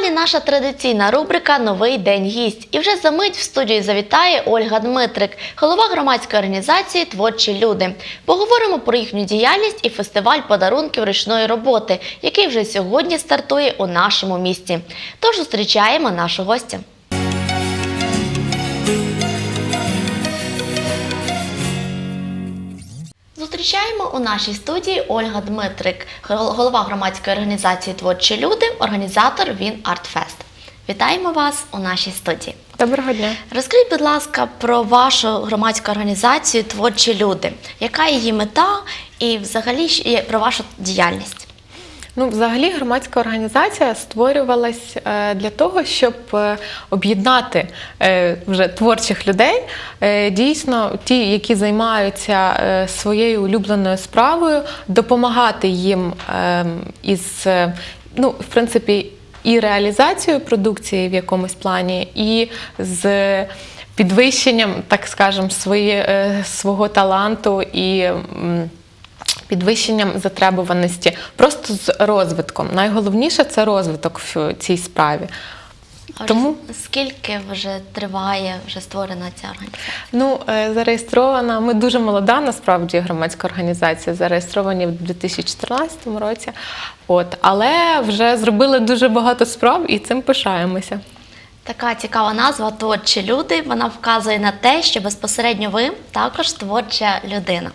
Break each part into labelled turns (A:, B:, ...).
A: далі наша традиційна рубрика Новий день гість. І вже за мить в студії завітає Ольга Дмитрик, голова громадської організації Творчі люди. Поговоримо про їхню діяльність і фестиваль подарунків ручної роботи, який вже сьогодні стартує у нашому місті. Тож зустрічаємо нашу гостя. Зустрічаємо у нашій студії Ольга Дмитрик, голова громадської організації Творчі люди, організатор Він Артфест. Вітаємо вас у нашій студії.
B: Доброго дня.
A: Розкажіть, будь ласка, про вашу громадську організацію Творчі люди. Яка її мета і взагалі про вашу діяльність?
B: Ну, взагалі, громадська організація створювалась е, для того, щоб е, об'єднати е, вже творчих людей, дійсно ті, які займаються своєю улюбленою справою, допомагати їм е, із, ну, в принципі, і реалізацією продукції в якомусь плані, і з підвищенням, так скажемо, свого таланту і. Підвищенням затребуваності, просто з розвитком. Найголовніше це розвиток в цій справі.
A: А
B: Тому
A: скільки вже триває вже створена ця організація?
B: ну, е, зареєстрована, ми дуже молода, насправді громадська організація, зареєстровані в 2014 році. От, але вже зробили дуже багато справ і цим пишаємося.
A: Така цікава назва Творчі люди. Вона вказує на те, що безпосередньо ви також творча людина.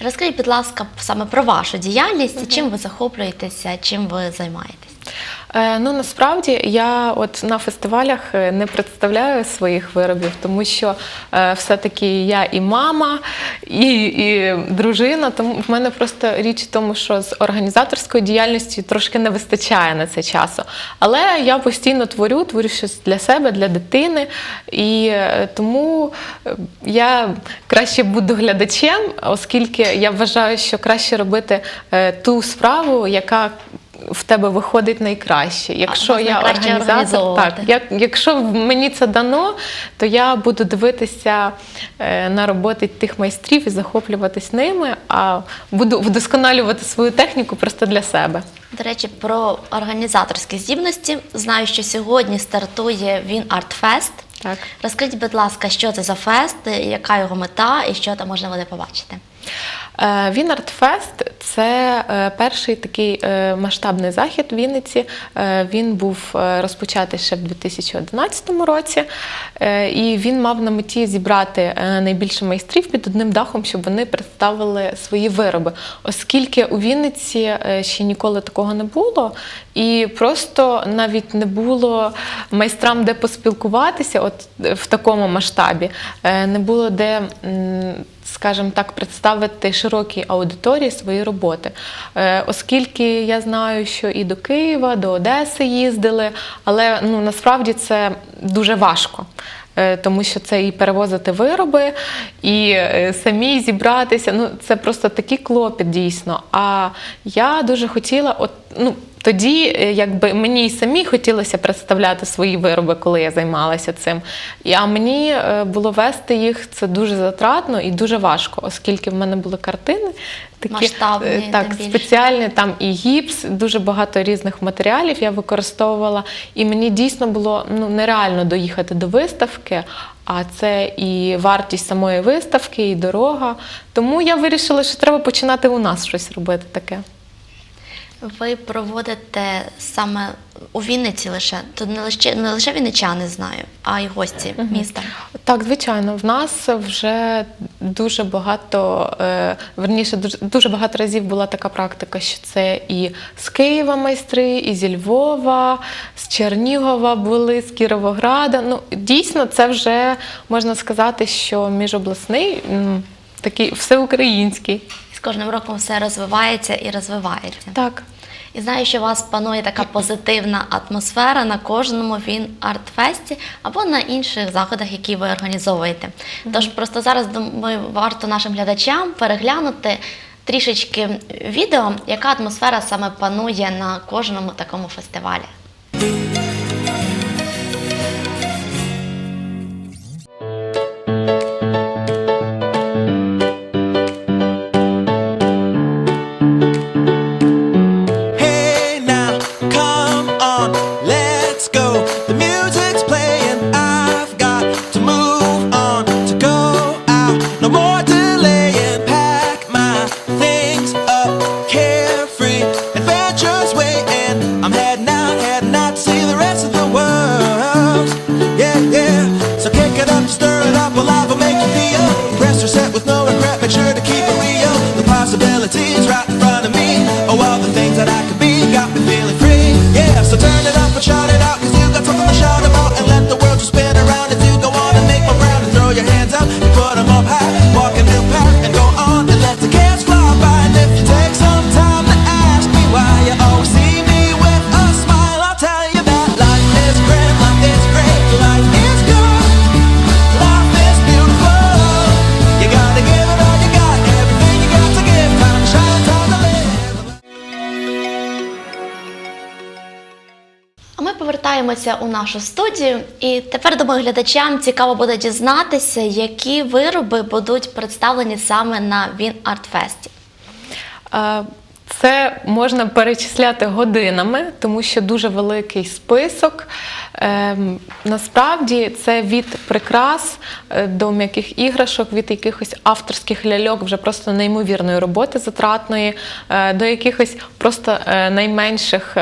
A: Розкажіть, будь ласка, саме про вашу діяльність, чим ви захоплюєтеся, чим ви займаєтесь?
B: Е, Ну насправді я от на фестивалях е, не представляю своїх виробів, тому що е, все-таки я і мама, і, і дружина. Тому в мене просто річ в тому, що з організаторською діяльністю трошки не вистачає на це часу. Але я постійно творю, творю щось для себе, для дитини. І тому я краще буду глядачем, оскільки я вважаю, що краще робити ту справу, яка в тебе виходить найкраще. Якщо
A: вас
B: я організатор, так як, якщо мені це дано, то я буду дивитися е, на роботи тих майстрів і захоплюватись ними, а буду вдосконалювати свою техніку просто для себе.
A: До речі, про організаторські здібності. Знаю, що сьогодні стартує він Артфест.
B: Так.
A: Розкажіть, будь ласка, що це за фест, яка його мета і що там можна буде побачити?
B: Е, Вінартфест це е, перший такий е, масштабний захід в Вінниці. Він був розпочатий ще в 2011 році, і він мав на меті зібрати найбільше майстрів під одним дахом, щоб вони представили свої вироби, оскільки у Вінниці ще ніколи такого не було, і просто навіть не було майстрам, де поспілкуватися, от е, в такому масштабі, Е, не було де. скажімо так, представити широкій аудиторії свої роботи. Е, Оскільки я знаю, що і до Києва, до Одеси їздили, але ну, насправді це дуже важко. Тому що це і перевозити вироби, і самі зібратися. Ну, це просто такий клопіт дійсно. А я дуже хотіла, от, ну, тоді, е, якби мені й самі хотілося представляти свої вироби, коли я займалася цим. А мені е, було вести їх це дуже затратно і дуже важко, оскільки в мене були картини такі
A: Масштабні,
B: е, так,
A: більше.
B: спеціальні, там і гіпс, дуже багато різних матеріалів я використовувала. І мені дійсно було ну, нереально доїхати до виставки. А це і вартість самої виставки, і дорога. Тому я вирішила, що треба починати у нас щось робити таке.
A: Ви проводите саме у Вінниці лише, тут не лише не лише вінничани знаю, а й гості міста.
B: Так, звичайно, в нас вже дуже багато, е, верніше, дуже, дуже багато разів була така практика, що це і з Києва майстри, і зі Львова, з Чернігова були, з Кіровограда. Ну, дійсно, це вже можна сказати, що міжобласний, такий всеукраїнський.
A: З кожним роком все розвивається і розвивається.
B: Так.
A: І знаю, що у вас панує така позитивна атмосфера на кожному він артфесті або на інших заходах, які ви організовуєте. Тож просто зараз думаю, варто нашим глядачам переглянути трішечки відео, яка атмосфера саме панує на кожному такому фестивалі. Повертаємося у нашу студію, і тепер думаю, глядачам цікаво буде дізнатися, які вироби будуть представлені саме на Він Артфесті.
B: Е, Це можна перечисляти годинами, тому що дуже великий список. Ем, Насправді це від прикрас е, до м'яких іграшок, від якихось авторських ляльок, вже просто неймовірної роботи затратної, е, до якихось просто е, найменших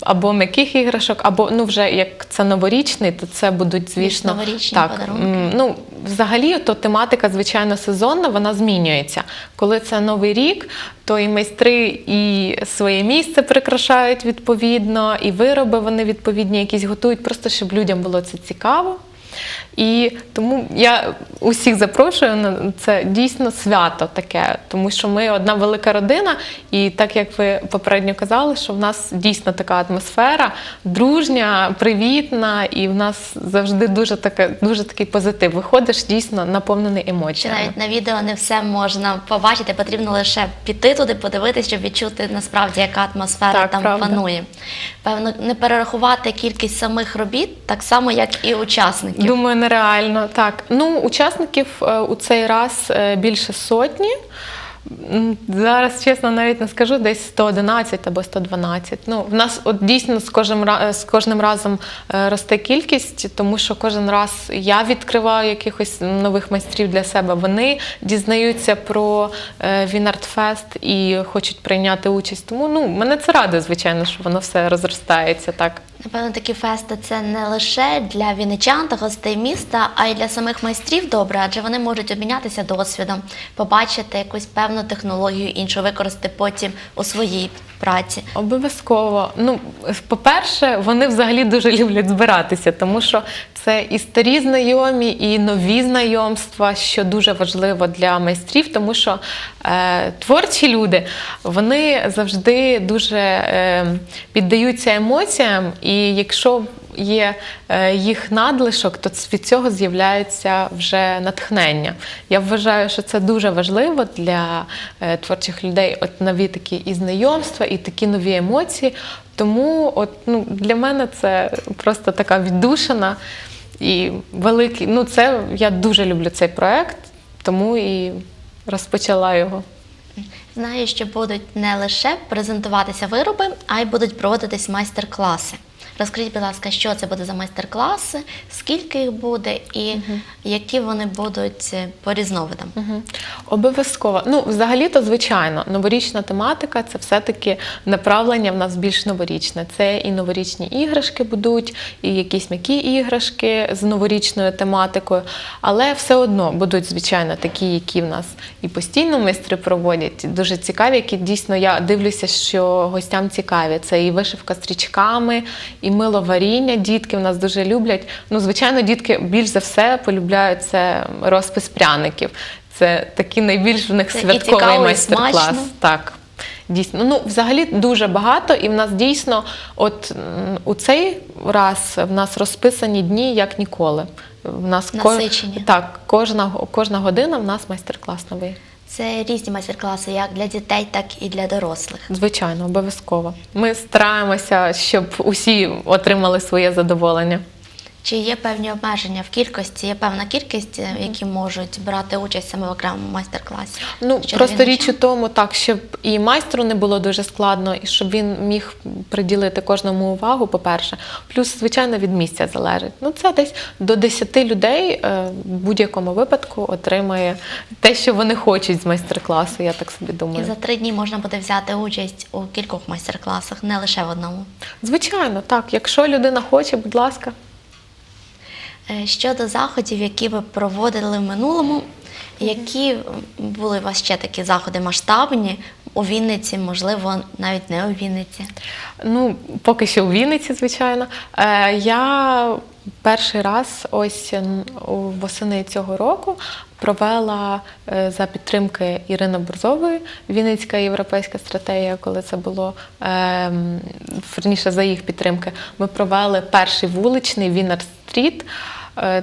B: або м'яких іграшок, або ну вже як це новорічний, то це будуть звісно
A: новорічні
B: так,
A: подарунки.
B: Ну, взагалі, то тематика, звичайно, сезонна, вона змінюється. Коли це новий рік, то і майстри і своє місце прикрашають відповідно, і вироби вони відповідні якісь готують, просто щоб людям було це цікаво. І тому я усіх запрошую на це дійсно свято таке, тому що ми одна велика родина, і так як ви попередньо казали, що в нас дійсно така атмосфера дружня, привітна, і в нас завжди дуже таке, дуже такий позитив. Виходиш дійсно наповнений емоціями.
A: навіть на відео не все можна побачити, потрібно лише піти туди, подивитися, щоб відчути насправді, яка атмосфера
B: Так,
A: там
B: правда.
A: панує. Певно, не перерахувати кількість самих робіт, так само, як і учасників.
B: Думаю, нереально. Так. Ну, учасників е, у цей раз е, більше сотні. Зараз, чесно, навіть не скажу, десь 111 або 112. Ну, в нас от дійсно з кожним, з кожним разом е, росте кількість, тому що кожен раз я відкриваю якихось нових майстрів для себе. Вони дізнаються про Вінартфест і хочуть прийняти участь. Тому ну, мене це радує, звичайно, що воно все розростається так.
A: Напевно, такі фести це не лише для вінничан та гостей міста, а й для самих майстрів добре, адже вони можуть обмінятися досвідом, побачити якусь певну технологію іншу, використати потім у своїй праці.
B: Обов'язково. Ну, по-перше, вони взагалі дуже люблять збиратися, тому що це і старі знайомі, і нові знайомства, що дуже важливо для майстрів, тому що е, творчі люди вони завжди дуже е, піддаються емоціям, і якщо є е, їх надлишок, то від цього з'являється вже натхнення. Я вважаю, що це дуже важливо для е, творчих людей. От нові такі і знайомства, і такі нові емоції. Тому от, ну, для мене це просто така віддушина і великий. Ну, це я дуже люблю цей проект, тому і розпочала його.
A: Знаю, що будуть не лише презентуватися вироби, а й будуть проводитись майстер-класи. Розкажіть, будь ласка, що це буде за майстер-класи, скільки їх буде і які вони будуть е, по різновидам.
B: Мгм. Обов'язково. Ну, взагалі-то, звичайно, новорічна тематика це все-таки направлення в нас більш новорічне. Це і новорічні іграшки будуть, і якісь м'які іграшки з новорічною тематикою. Але все одно будуть, звичайно, такі, які в нас і постійно майстри проводять, дуже цікаві, які дійсно я дивлюся, що гостям цікаві. Це і вишивка стрічками, і миловаріння. Дітки в нас дуже люблять. Ну, звичайно, дітки більш за все полюбляють це розпис пряників. Це такий найбільш в них
A: Це
B: святковий майстер-клас. Так. Дійсно, ну взагалі дуже багато, і в нас дійсно, от у цей раз в нас розписані дні як ніколи. В нас ко- так, кожна, кожна година в нас майстер-клас новий.
A: Це різні майстер-класи, як для дітей, так і для дорослих.
B: Звичайно, обов'язково. Ми стараємося, щоб усі отримали своє задоволення.
A: Чи є певні обмеження в кількості? Є певна кількість, е, які можуть брати участь саме в окремому майстер-класі?
B: Ну просто річ у тому, так щоб і майстру не було дуже складно, і щоб він міг приділити кожному увагу, по-перше. Плюс, звичайно, від місця залежить. Ну це десь до 10 людей е, в будь-якому випадку отримає те, що вони хочуть з майстер-класу. Я так собі думаю.
A: І за три дні можна буде взяти участь у кількох майстер-класах, не лише в одному.
B: Звичайно, так. Якщо людина хоче, будь ласка.
A: Е, Щодо заходів, які ви проводили в минулому, які були у вас ще такі заходи масштабні у Вінниці, можливо, навіть не у Вінниці?
B: Ну, поки що у Вінниці, звичайно. Е, я перший раз ось восени цього року провела е, за підтримки Ірини Борзової Вінницька європейська стратегія, коли це було верніше за їх підтримки. Ми провели перший вуличний Вінер Стріт. Е,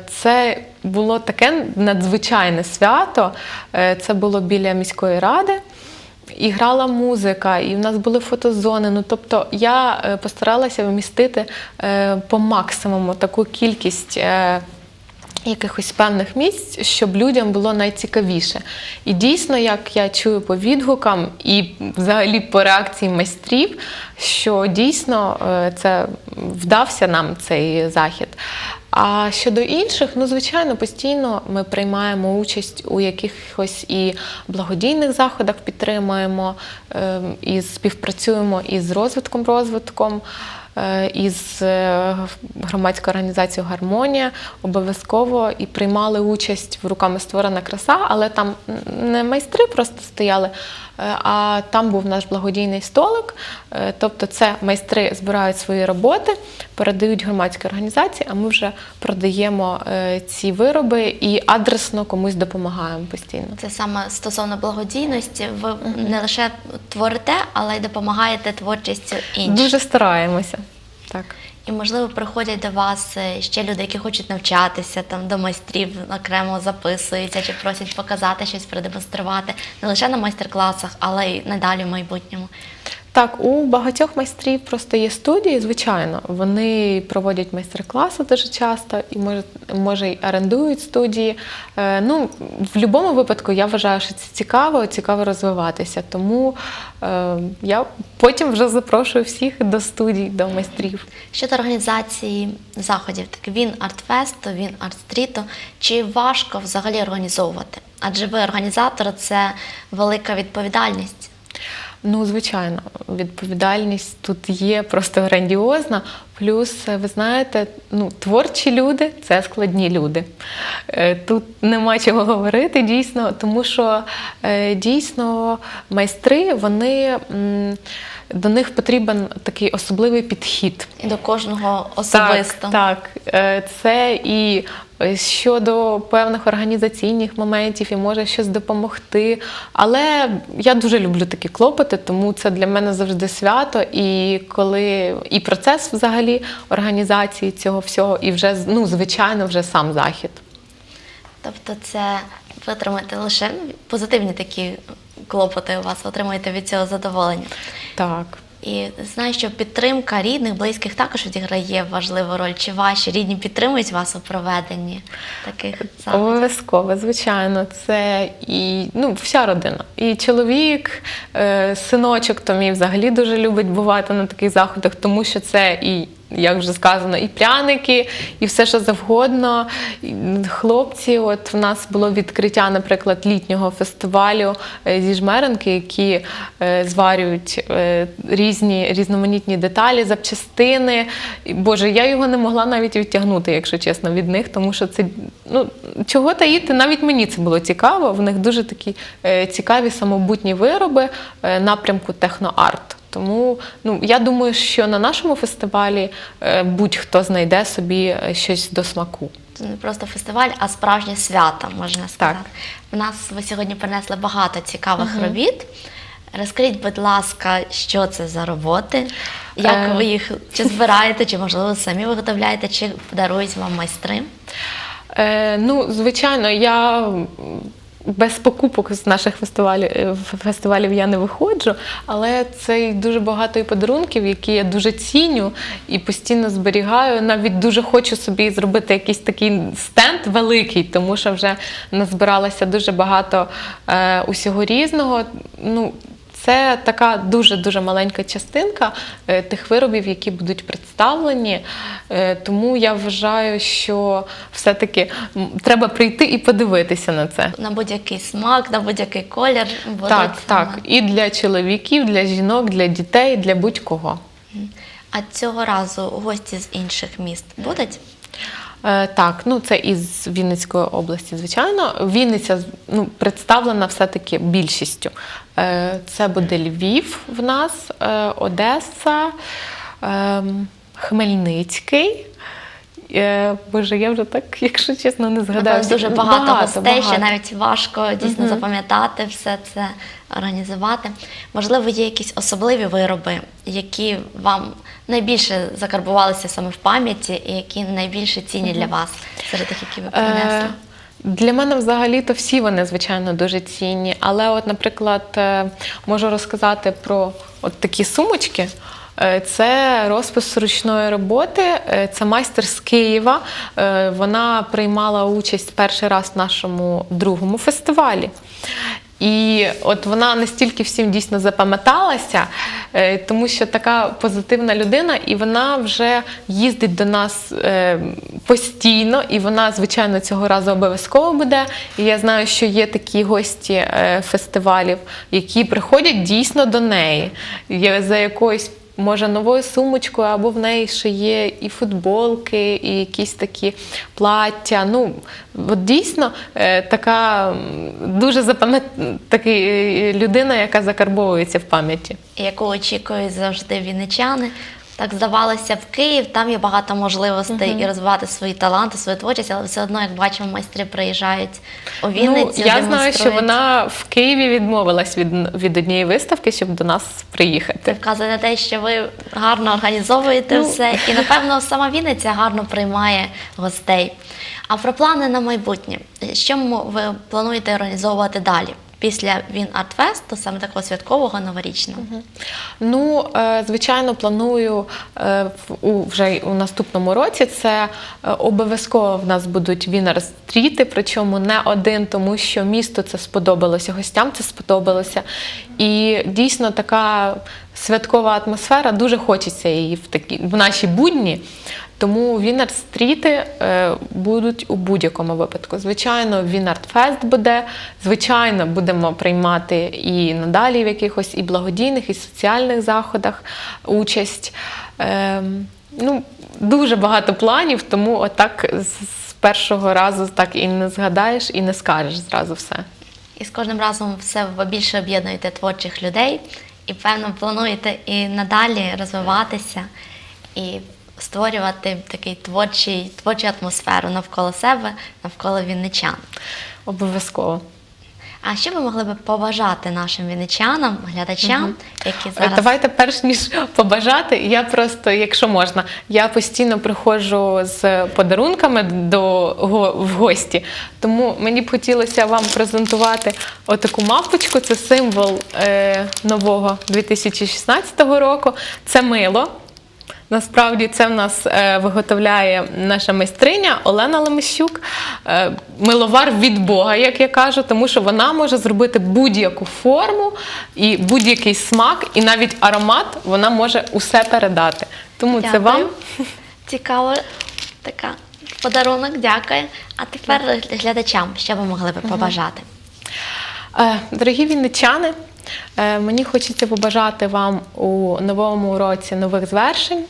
B: Це було таке надзвичайне свято. Е, Це було біля міської ради. І грала музика, і в нас були фотозони. Ну тобто я е, постаралася вмістити е, по максимуму таку кількість. е, Якихось певних місць, щоб людям було найцікавіше. І дійсно, як я чую по відгукам і взагалі по реакції майстрів, що дійсно е, це вдався нам цей захід. А щодо інших, ну звичайно, постійно ми приймаємо участь у якихось і благодійних заходах, підтримуємо е, і співпрацюємо із розвитком розвитком. е, Із е, громадською організацією Гармонія обов'язково і приймали участь в руками створена краса, але там не майстри просто стояли, а там був наш благодійний столик. Е, Тобто, це майстри збирають свої роботи, передають громадській організації, а ми вже продаємо е, ці вироби і адресно комусь допомагаємо постійно.
A: Це саме стосовно благодійності. Ви не лише творите, але й допомагаєте творчістю іншим.
B: Дуже стараємося. Так.
A: І, можливо, приходять до вас е, ще люди, які хочуть навчатися, там до майстрів окремо записуються чи просять показати щось, продемонструвати не лише на майстер-класах, але й надалі в майбутньому.
B: Так, у багатьох майстрів просто є студії, звичайно. Вони проводять майстер-класи дуже часто і може, може й орендують студії. Е, ну, в будь-якому випадку я вважаю, що це цікаво, цікаво розвиватися. Тому е, я потім вже запрошую всіх до студій, до майстрів.
A: Щодо організації заходів, так він артфесту, він артстріту, чи важко взагалі організовувати? Адже ви організатор це велика відповідальність.
B: Ну, звичайно, відповідальність тут є просто грандіозна. Плюс, е, ви знаєте, ну, творчі люди це складні люди. Е, Тут нема чого говорити дійсно, тому що е, дійсно майстри, вони. До них потрібен такий особливий підхід.
A: І до кожного особисто.
B: Так, так. Е, Це і щодо певних організаційних моментів, і може щось допомогти. Але я дуже люблю такі клопоти, тому це для мене завжди свято. І коли і процес взагалі організації цього всього, і вже ну, звичайно, вже сам захід.
A: Тобто це ви отримуєте лише позитивні такі клопоти у вас, отримуєте від цього задоволення.
B: Так.
A: І знаю, що підтримка рідних, близьких також відіграє важливу роль. Чи ваші рідні підтримують вас у проведенні таких заходів?
B: Обов'язково, звичайно, це і ну, вся родина. І чоловік, е, синочок то мій взагалі дуже любить бувати на таких заходах, тому що це і. Як вже сказано, і пряники, і все, що завгодно. Хлопці, от в нас було відкриття, наприклад, літнього фестивалю е, зі жмеренки, які е, зварюють е, різні різноманітні деталі, запчастини. Боже, я його не могла навіть відтягнути, якщо чесно, від них, тому що це ну чого таїти, навіть мені це було цікаво. В них дуже такі цікаві самобутні вироби напрямку техноарт. Тому ну я думаю, що на нашому фестивалі е, будь-хто знайде собі е, щось до смаку.
A: Це не просто фестиваль, а справжнє свято, можна сказати.
B: Так.
A: В нас ви сьогодні принесли багато цікавих робіт. Розкажіть, будь ласка, що це за роботи? Як
B: Е.
A: ви їх чи збираєте, чи можливо самі виготовляєте, чи дарують вам майстри?
B: Е, ну, звичайно, я без покупок з наших фестивалів, е, фестивалів я не виходжу, але це дуже багато і подарунків, які я дуже ціню і постійно зберігаю. Навіть дуже хочу собі зробити якийсь такий стенд великий, тому що вже назбиралося дуже багато е, усього різного. Ну, це така дуже дуже маленька частинка е, тих виробів, які будуть представлені. Е, Тому я вважаю, що все-таки треба прийти і подивитися на це.
A: На будь-який смак, на будь-який колір
B: Так, так. І для чоловіків, для жінок, для дітей, для будь-кого.
A: А цього разу гості з інших міст будуть?
B: Е, Так, ну це із Вінницької області, звичайно. Вінниця ну, представлена все-таки більшістю. Е, Це буде Львів в нас, е, Одеса, ем, Хмельницький. Боже, я вже так, якщо чесно, не згадаю.
A: Напевно, дуже багато, гостей, ще навіть важко дійсно запам'ятати все це, організувати. Можливо, є якісь особливі вироби, які вам найбільше закарбувалися саме в пам'яті, і які найбільше цінні для вас серед тих, які ви принесли.
B: Е, Для мене взагалі-то всі вони, звичайно, дуже цінні. Але, от, наприклад, е, можу розказати про от такі сумочки. Е, Це розпис ручної роботи, це майстер з Києва. Вона приймала участь перший раз в нашому другому фестивалі. І от вона настільки всім дійсно запам'яталася, е, тому що така позитивна людина, і вона вже їздить до нас е, постійно, і вона, звичайно, цього разу обов'язково буде. І я знаю, що є такі гості е, фестивалів, які приходять дійсно до неї. За якоюсь може новою сумочкою, або в неї ще є і футболки, і якісь такі плаття. Ну, от дійсно е, така дуже запам'ят... такий, е, людина, яка закарбовується в пам'яті.
A: яку очікують завжди вінничани. Так здавалося, в Київ там є багато можливостей і розвивати свої таланти, свою творчість, але все одно, як бачимо, майстри приїжджають у Вінницю.
B: ну, я знаю, що вона в Києві відмовилась від, від однієї виставки, щоб до нас
A: Це
B: приїхати.
A: вказує на те, що ви гарно організовуєте
B: Ну.
A: все, і напевно сама Вінниця гарно приймає гостей. А про плани на майбутнє, що ви плануєте організовувати далі? Після Він Артфесту, саме такого святкового новорічного.
B: Ну, е, звичайно, планую е, вже у наступному році. Це е, обов'язково в нас будуть вінер-стріти, причому не один, тому що місту це сподобалося, гостям це сподобалося. І дійсно така святкова атмосфера, дуже хочеться її в такі в наші будні. Тому вінер-стріти е, будуть у будь-якому випадку. Звичайно, Вінарт-фест буде. Звичайно, будемо приймати і надалі в якихось і благодійних, і соціальних заходах участь. Е, ну, дуже багато планів, тому отак з, першого разу так і не згадаєш, і не скажеш зразу все.
A: І з кожним разом все більше об'єднуєте творчих людей, і певно плануєте і надалі розвиватися і створювати такий творчий, творчу атмосферу навколо себе, навколо вінничан.
B: Обов'язково.
A: А що ви могли би побажати нашим вінничанам, глядачам, які
B: Е,
A: зараз
B: Давайте, перш ніж побажати, я просто, якщо можна, я постійно приходжу з подарунками до в гості. Тому мені б хотілося вам презентувати отаку мавпочку. Це символ е, нового 2016 року. Це мило. Насправді це в нас е, виготовляє наша майстриня Олена Лемещук, е, миловар від Бога, як я кажу, тому що вона може зробити будь-яку форму і будь-який смак, і навіть аромат вона може усе передати. Тому це вам.
A: цікаво така подарунок, дякую. А тепер глядачам, що ви могли би побажати?
B: Е, Дорогі вінничани, мені хочеться побажати вам у новому році нових звершень.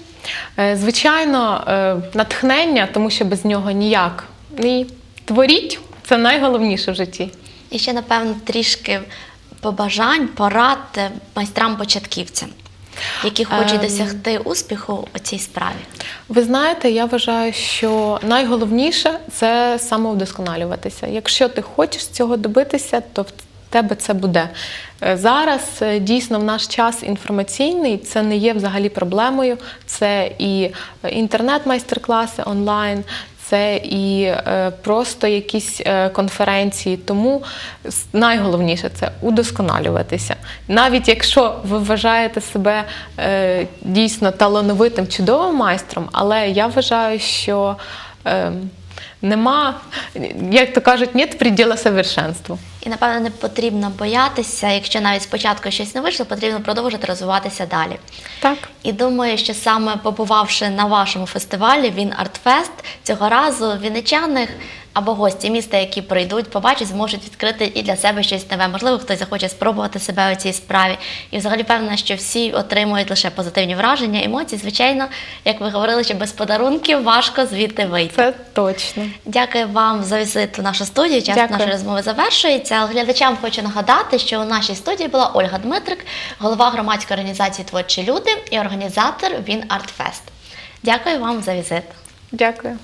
B: Е, Звичайно, е, натхнення, тому що без нього ніяк. І творіть це найголовніше в житті.
A: І ще, напевно, трішки побажань, порад е, майстрам-початківцям, які хочуть
B: Ем.
A: досягти успіху у цій справі.
B: Ви знаєте, я вважаю, що найголовніше це самовдосконалюватися. Якщо ти хочеш цього добитися, то в тебе це буде. Е, Зараз е, дійсно в наш час інформаційний це не є взагалі проблемою. Це і е, інтернет-майстер-класи онлайн. Це і просто якісь конференції. Тому найголовніше це удосконалюватися. Навіть якщо ви вважаєте себе дійсно талановитим, чудовим майстром, але я вважаю, що е, нема, як то кажуть, нет приділа совершенству.
A: І напевно не потрібно боятися, якщо навіть спочатку щось не вийшло, потрібно продовжити розвиватися далі.
B: Так.
A: І думаю, що саме побувавши на вашому фестивалі Він Артфест, цього разу вінничани або гості міста, які прийдуть, побачать, зможуть відкрити і для себе щось нове. Можливо, хтось захоче спробувати себе у цій справі. І взагалі певна, що всі отримують лише позитивні враження, емоції. Звичайно, як ви говорили, що без подарунків важко звідти вийти.
B: Це точно.
A: Дякую вам за візит у нашу студію. Час
B: Дякую.
A: нашої розмови завершується. Але Глядачам хочу нагадати, що у нашій студії була Ольга Дмитрик, голова громадської організації Творчі люди і організатор Він Артфест. Дякую вам за візит.
B: Дякую.